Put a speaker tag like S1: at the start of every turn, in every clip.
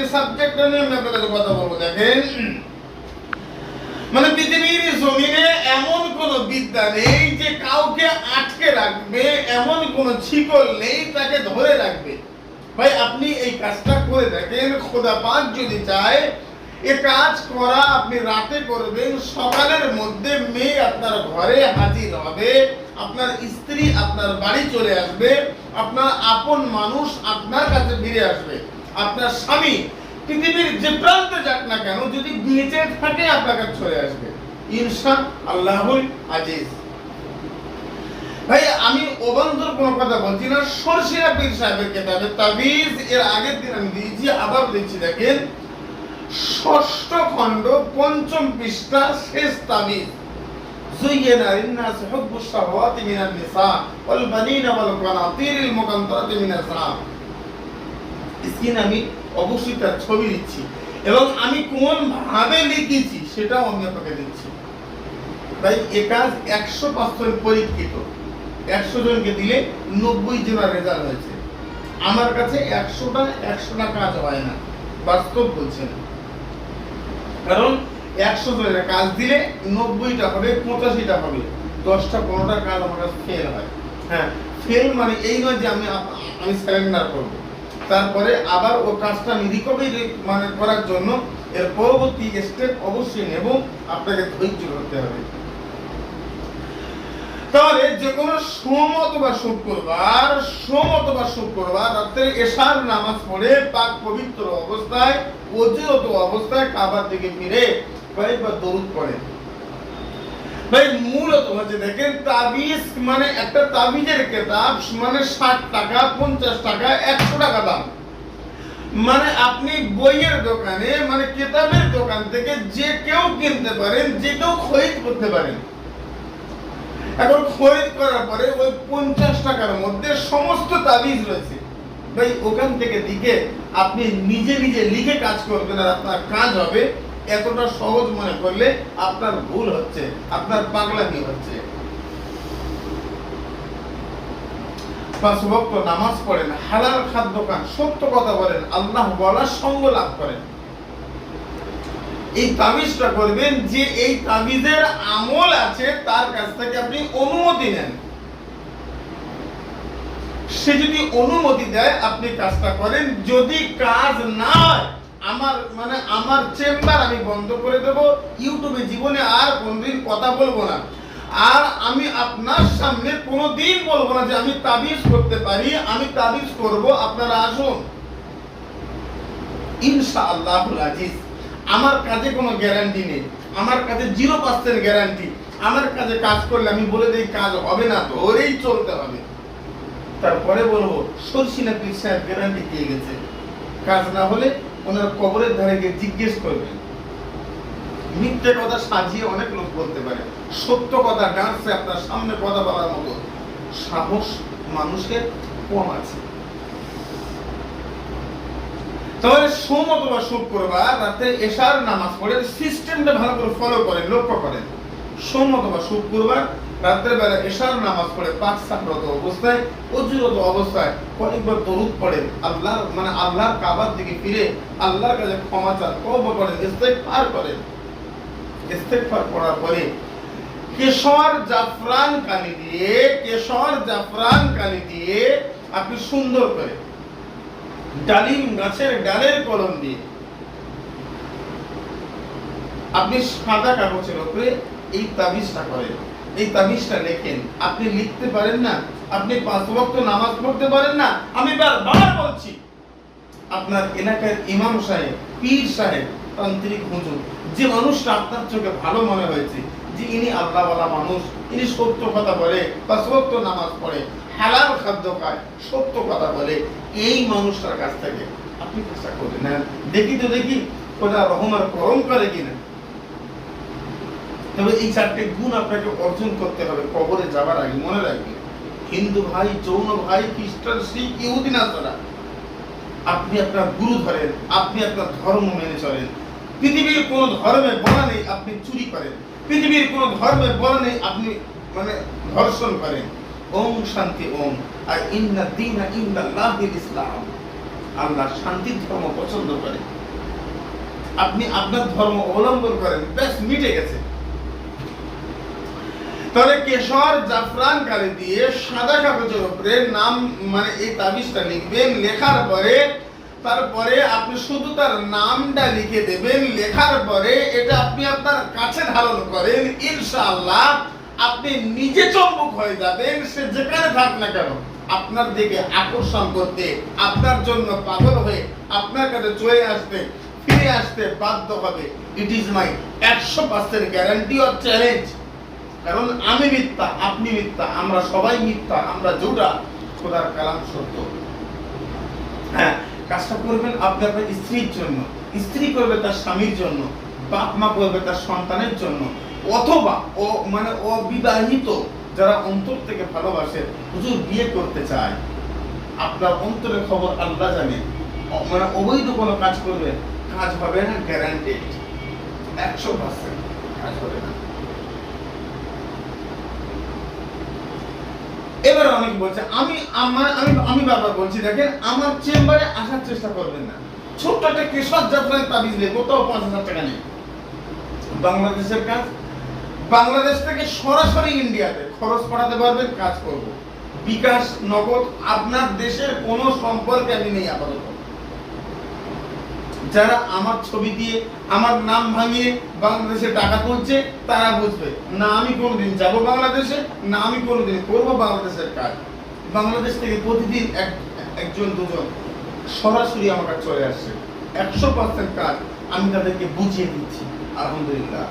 S1: যে সাবজেক্টটা নিয়ে আমি আপনার কথা বলব, দেখেন। মানে পৃথিবীর জমিনে এমন কোন বিদ্যা নেই যে কাউকে আটকে রাখবে, এমন কোন শিকল নেই তাকে ধরে রাখবে। ভাই, আপনি এই কাজটা করে দেখেন খোদা পাক যদি চায়, এ কাজ করা আপনি রাতে করবেন, সকালের মধ্যে মেয়ে আপনার ঘরে হাজির হবে, আপনার স্ত্রী আপনার বাড়ি চলে আসবে, আপনার আপন মানুষ আপনার কাছে ফিরে আসবে। আপনার স্বামী পৃথিবীর যে প্রান্তে যাক না কেন যদি বেঁচে থাকে আপনার কাছে চলে আসবে ইনশা আল্লাহুল আজিজ ভাই আমি অবান্তর কোনো কথা বলছি না সরসিরা পীর সাহেবের কেতাবে তাবিজ এর আগের দিন আমি দিয়েছি আবার দিচ্ছি দেখেন ষষ্ঠ খণ্ড পঞ্চম পৃষ্ঠা শেষ তাবিজ زين للناس حب الشهوات من النساء والبنين والقناطير المقنطرة من الذهب স্ক্রিন আমি অবশ্যই তার ছবি দিচ্ছি। এবং আমি কোন ভাবে লিখেছি সেটাও আমি আপনাকে দিচ্ছি। তাই এ কাজ একশো পার্সেন্ট পরীক্ষিত। একশো জনকে দিলে নব্বই জনের রেজাল্ট হয়েছে। আমার কাছে একশোটা একশোটা কাজ হয় না। বাস্তব বলছেন। কারণ একশো জনের কাজ দিলে নব্বইটা হবে, পঁচাশিটা হবে। দশটা, পনেরোটা কাজ আমার কাছে ফেল হয়। হ্যাঁ ফেল মানে এই নয় যে আমি আমি স্যারেন্ডার করব। তারপরে আবার ও কাজটা রিকভারি মানে করার জন্য এর পরবর্তী স্টেপ অবশ্যই নেব। আপনাকে ধৈর্য ধরতে হবে। তাহলে যে কোনো সোম অথবা শুক্রবার, সোম অথবা শুক্রবার রাত্রে এশার নামাজ পড়ে পাক পবিত্র অবস্থায় অজিরত অবস্থায় কাবার দিকে ফিরে কয়েকবার দরুদ পড়ে। ভাই, মূলত হচ্ছে দেখেন, তাবিজ মানে একটা তাবিজের কেতাব মানে ষাট টাকা, পঞ্চাশ টাকা, একশো টাকা দাম। মানে আপনি বইয়ের দোকানে মানে কেতাবের দোকান থেকে যে কেউ কিনতে পারেন, যে কেউ খরিদ করতে পারেন। এখন খরিদ করার পরে ওই পঞ্চাশ টাকার মধ্যে সমস্ত তাবিজ রয়েছে। ভাই, ওখান থেকে দিকে আপনি নিজে নিজে লিখে কাজ করবেন আর আপনার কাজ হবে এতটা সহজ মনে করলে আপনার ভুল হচ্ছে, আপনার পাগলামি হচ্ছে। পাঁচ ওয়াক্ত নামাজ পড়েন, হালাল খাদ্য খান, সত্য কথা বলেন, আল্লাহ বলার সঙ্গ লাভ করেন। এই তাবিজটা করবেন যে এই তাবিজের আমল আছে, তার কাছ থেকে আপনি অনুমতি নেন। সে যদি অনুমতি দেয়, আপনি কাজটা করেন। যদি কাজ না আমার মানে আমার চেম্বার আমি বন্ধ করে দেব। ইউটিউবে জীবনে আর কোনদিন কথা বলব না। আর আমি আপনার সামনে কোনোদিন বলব না যে আমি তাবিজ করতে পারি, আমি তাবিজ করব। আপনারা আসুন। ইনশাআল্লাহ আজিজ। আমার কাজে কোনো গ্যারান্টি নেই। আমার কাছে জিরো পার্সেন্ট গ্যারান্টি আমার কাজে কাজ করলে আমি বলে দিই, কাজ হবে না, ধরেই চলতে হবে। তারপরে বলব সরসিনা পীর সাহেব গ্যারান্টি দিয়ে গেছে। কাজ না হলে ওনার কবরের ধারে গিয়ে জিজ্ঞেস করবেন। মিথ্যে কথা সাজিয়ে অনেক লোক বলতে পারে। সত্য কথা ডান্সে আপনার সামনে কথা বলার মতো। সাহস মানুষের কম আছে। তাহলে সোম অথবা শুক্রবার রাতে এশার নামাজ পড়ে সিস্টেমটা ভালো করে ফলো করেন, লক্ষ্য করেন। সোম অথবা শুক্রবার রাত্রের বেলা এশার নামাজ পড়ে পাঁচ সাকরত অবস্থায় অজুরত অবস্থায় কয়েকবার দরুদ পড়েন আল্লাহর মানে আল্লাহর কাবার দিকে ফিরে আল্লাহর কাছে ক্ষমা চান, তওবা করেন, ইস্তেগফার করেন। ইস্তেগফার করার পরে কেশর জাফরান কালি দিয়ে, কেশর জাফরান কালি দিয়ে আপনি সুন্দর করে ডালিম গাছের ডালের কলম দিয়ে আপনি সাদা কাগজের উপরে এই তাবিজটা করেন। এই তাবিজটা লেখেন। আপনি লিখতে পারেন না, আপনি পাঁচ ওয়াক্ত নামাজ পড়তে পারেন না, আমি বারবার বলছি। আপনার এলাকার ইমাম সাহেব, পীর সাহেব, তান্ত্রিক হুজুর, যে মানুষটা আপনার চোখে ভালো মনে হয়েছে, যে ইনি আল্লাহওয়ালা মানুষ, ইনি সত্য কথা বলে বা সত্য নামাজ পড়ে, হালাল খাদ্য খায়, সত্য কথা বলে, এই মানুষটার কাছ থেকে আপনি চেষ্টা করে নেন দেখি তো দেখি ওটা রহমার করম করে কিনা। তবে এই চারটে গুণ আপনাকে অর্জন করতে হবে, কবরে যাবার আগে, মনে রাখবেন। হিন্দু ভাই, যৌন ভাই, খ্রিস্টান, শিখ, ইহুদি নাসারা আপনি আপনার গুরু ধরেন, আপনি আপনার ধর্ম মেনে চলেন। পৃথিবীর কোন ধর্মে বলা নেই, আপনি চুরি করেন। পৃথিবীর কোন ধর্মে বলা নেই, আপনি মানে ধর্ষণ করেন। ওম শান্তি ওম, আর ইন্না দিনা ইন্দাল্লাহিল ইসলাম। আল্লাহ শান্তির ধর্ম পছন্দ করে। আপনি আপনার ধর্ম অবলম্বন করেন, ব্যাস মিটে গেছে। তাহলে কেশর জাফরান কালি দিয়ে সাদা কাগজের উপরে নাম মানে এই তাবিজটা লিখবেন। লেখার পরে, তারপরে আপনি শুধু তার নামটা লিখে দেবেন। লেখার পরে এটা আপনি আপনার কাছে ধারণ করেন, ইনশাআল্লাহ আপনি নিজে চম্বক হয়ে যাবেন, সে যেখানে থাক না কেন। আপনার দিকে আকর্ষণ করতে, আপনার জন্য পাগল হয়ে আপনার কাছে চলে আসতে, ফিরে আসতে বাধ্য হবে। ইট ইজ মাই একশো পার্সেন্ট গ্যারান্টি অর চ্যালেঞ্জ কারণ আমি মিথ্যা, আপনি মিথ্যা, আমরা সবাই মিথ্যা, আমরা জোড়া, খোদার কালাম সত্য। হ্যাঁ কাজটা করবেন আপনি আপনার স্ত্রীর জন্য। স্ত্রী করবে তার স্বামীর জন্য, বাপ মা করবে তার সন্তানের জন্য। অথবা ও মানে অবিবাহিত যারা অন্তর থেকে ভালোবাসে, হুজুর বিয়ে করতে চায়, আপনার অন্তরের খবর আল্লাহ জানে। মানে অবৈধ কোনো কাজ করবে, কাজ হবে না গ্যারান্টেড একশো পার্সেন্ট কাজ হবে না। এবার অনেক বলছে, আমি আমার, আমি আমি বারবার বলছি, দেখেন আমার চেম্বারে আসার চেষ্টা করবেন না। ছোট্ট একটা কেশর যাত্রায় তাবিজ নেই, কোথাও পাঁচ হাজার টাকা নেই। বাংলাদেশের কাজ, বাংলাদেশ থেকে সরাসরি ইন্ডিয়াতে খরচ পড়াতে পারবেন, কাজ করব। বিকাশ, নগদ, আপনার দেশের কোনো সম্পর্কে আমি নেই আপাতত। যারা আমার ছবি দিয়ে আমার নাম ভাঙিয়ে বাংলাদেশে টাকা তুলছে, তারা বুঝবে, না আমি কোনোদিন যাব বাংলাদেশে, না আমি কোনোদিন করব বাংলাদেশের কাজ। বাংলাদেশ থেকে প্রতিদিন এক, একজন, দুজন সরাসরি আমার কাছে চলে আসছে। একশো পার্সেন্ট কাজ আমি তাদেরকে বুঝিয়ে দিচ্ছি, আলহামদুলিল্লাহ।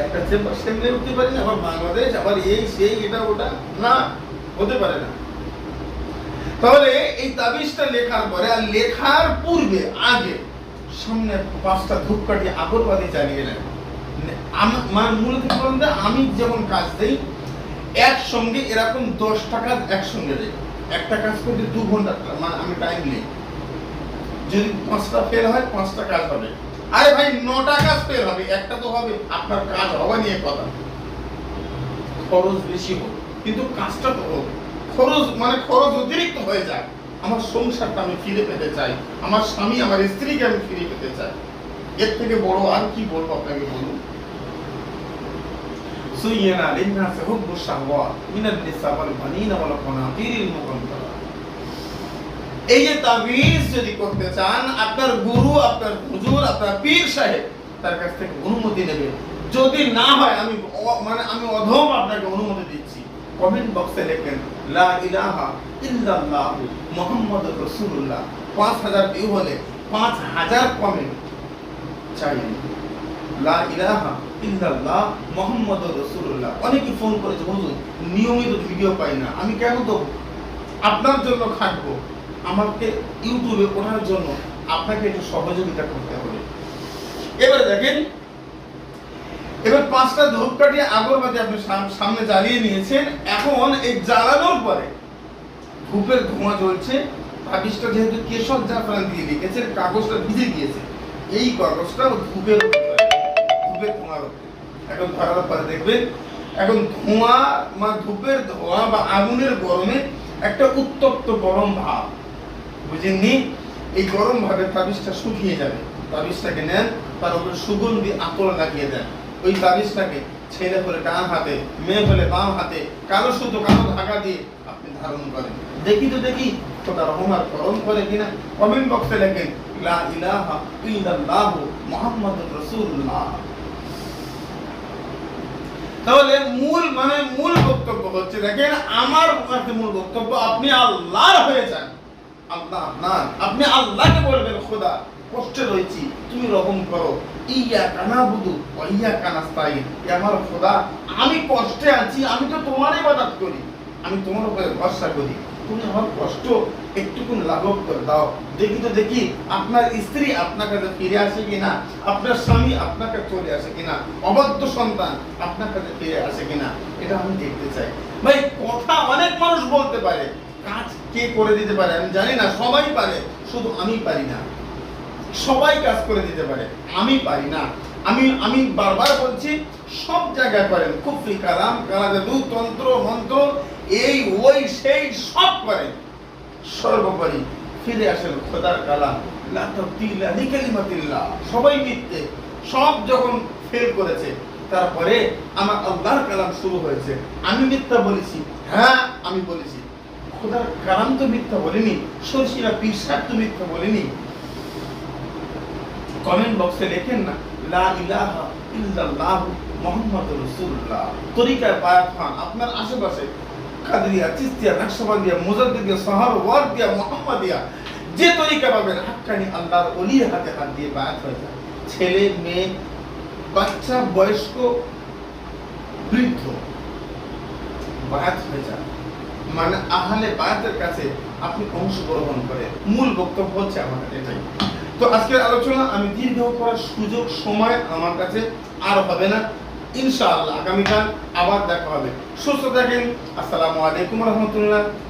S1: একটা চেম্বার সামনে উঠতে পারি আবার বাংলাদেশ, আবার এই, সেই, এটা, ওটা, না, হতে পারে না। তাহলে এই তাবিজটা লেখার পরে আর লেখার পূর্বে, আগে, সামনে পাঁচটা ধূপকাঠি আগরবাতি জ্বালিয়ে নেন। আম- মানে মূলত কি বলুন আমি যেমন কাজ দেই, একসঙ্গে এরকম দশটা কাজ একসঙ্গে দেই। একটা কাজ করতে দু ঘণ্টা মানে আমি টাইম নেই। যদি পাঁচটা ফেল হয়, পাঁচটা কাজ হবে। আরে ভাই, নটা কাজ ফেল হবে, একটা তো হবে। আপনার কাজ হওয়া নিয়ে কথা। খরচ বেশি হোক, কিন্তু কাজটা তো হোক খরচ মানে খরচ অতিরিক্ত হয়ে যায়। আমার সংসারটা আমি ফিরে পেতে চাই। আমার স্বামী আমার স্ত্রীকে আমি ফিরে পেতে চাই। এর থেকে বড় আর কি বলব আপনাকে বলুন? এই যে তাবিজ যদি করতে চান আপনার গুরু আপনার হুজুর আপনার পীর সাহেব তার কাছ থেকে অনুমতি নেবেন যদি না হয় আমি মানে আমি অধম আপনাকে অনুমতি দিচ্ছি। কমেন্ট বক্সে লেখেন লা ইলাহা ইল্লাল্লাহ মুহাম্মাদুর রাসূলুল্লাহ। পাঁচ হাজার ভিউ হলে পাঁচ হাজার কমেন্ট চাই লা ইলাহা ইল্লাল্লাহ মুহাম্মাদুর রাসূলুল্লাহ। অনেকে ফোন করেছে, হুজুর, নিয়মিত ভিডিও পাই না, আমি কেন দেবো? আপনার জন্য খাটবো। আমাকে ইউটিউবে ওঠার জন্য আপনাকে একটু সহযোগিতা করতে হবে। এবারে দেখেন এবার পাঁচটা ধূপকাঠি আগরবাতি আপনি সাম- সামনে জ্বালিয়ে নিয়েছেন। এখন এই জ্বালানোর পরে ধূপের ধোঁয়া জ্বলছে। তাবিজটা যেহেতু কেশর জাফরান দিয়ে লিখেছেন, কাগজটা ভিজে গিয়েছে। এই কাগজটা ধূপের ধূপের ধোঁয়ার এখন ধরার পরে দেখবেন। এখন ধোঁয়া মানে ধূপের ধোঁয়া বা আগুনের গরমে একটা উত্তপ্ত গরম ভাব। বুঝেননি? এই গরম ভাবে তাবিজটা শুকিয়ে যাবে। তাবিজটাকে নেন, তার উপরে সুগন্ধি আতর লাগিয়ে দেন। ওই তাবিজটাকে ছেলে হলে ডান হাতে মেয়ে হলে বাম হাতে, কালো সুতো, কালো ধাগা দিয়ে আপনি ধারণ করেন। দেখি তো দেখি, খোদা রহমার করম করে কিনা। কমেন্ট বক্সে লেখেন, লা ইলাহা ইল্লাল্লাহ রাসূলুল্লাহ। তাহলে মূল মানে মূল বক্তব্য হচ্ছে, দেখেন আমার কাছে মূল বক্তব্য, আপনি আল্লাহর হয়ে যান। আল্লাহ আপনার আপনি আল্লাহকে বলবেন, খোদা কষ্টে রয়েছি, তুমি রকম করো। ইয়া কানা বুধু ইয়া কানাস্তাই আমার খোদা, আমি কষ্টে আছি, আমি তো তোমার ইবাদত করি। আমি তোমার উপরে ভরসা করি। তুমি আমার কষ্ট একটুকুন লাঘব করে দাও। দেখি তো দেখি, আপনার স্ত্রী আপনার কাছে ফিরে আসে কিনা? আপনার স্বামী আপনার কাছে চলে আসে কিনা? অবাধ্য সন্তান আপনার কাছে ফিরে আসে কিনা? এটা আমি দেখতে চাই। ভাই, কথা অনেক মানুষ বলতে পারে। কাজ কে করে দিতে পারে আমি জানি না, সবাই পারে, শুধু আমি পারি না। সবাই কাজ করে দিতে পারে। আমি পারি না। আমি আমি বারবার বলছি, সব জায়গায় করেন। কুফরি কালাম কালা জাদু তন্ত্র, মন্ত্র, এই, ওই, সেই, সব করেন। সর্বোপরি ফিরে আসেন খোদার কালাম। সবাই মিথ্যে। সব যখন ফেল করেছে, তারপরে আমার আল্লাহর কালাম শুরু হয়েছে। আমি মিথ্যা বলেছি। হ্যাঁ আমি বলেছি। খোদার কালাম তো মিথ্যা বলিনি। সরসিরা পিসার তো মিথ্যা বলিনি। কমেন্ট বক্সে লেখেন না, লা ইলাহা ইল্লাল্লাহ মুহাম্মাদুর রাসূলুল্লাহ। তরিকার বায়াত খান, আপনার আশেপাশে কাদরিয়া, চিস্তিয়া, নকশবন্দিয়া, মুজাদ্দিদিয়া সাহার ওয়ারদিয়া মুহাম্মাদিয়া, যে তরিকা পাবেন, হাক্কানি আল্লাহর ওলির হাতে হাত দিয়ে বায়াত হয়ে যায়। ছেলে, মেয়ে, বাচ্চা, বয়স্ক, বৃদ্ধ বায়াত হয়ে যায়। মানে আহলে বায়াতের কাছে আপনি অংশগ্রহণ করেন। মূল বক্তব্য হচ্ছে আমাদের এটাই। তো আজকের আলোচনা আমি দীর্ঘ করার সুযোগ, সময় আমার কাছে আর হবে না। ইনশাআল্লাহ আগামীকাল আবার দেখা হবে। সুস্থ থাকেন। আসসালামু আলাইকুম রহমতুল্লাহ।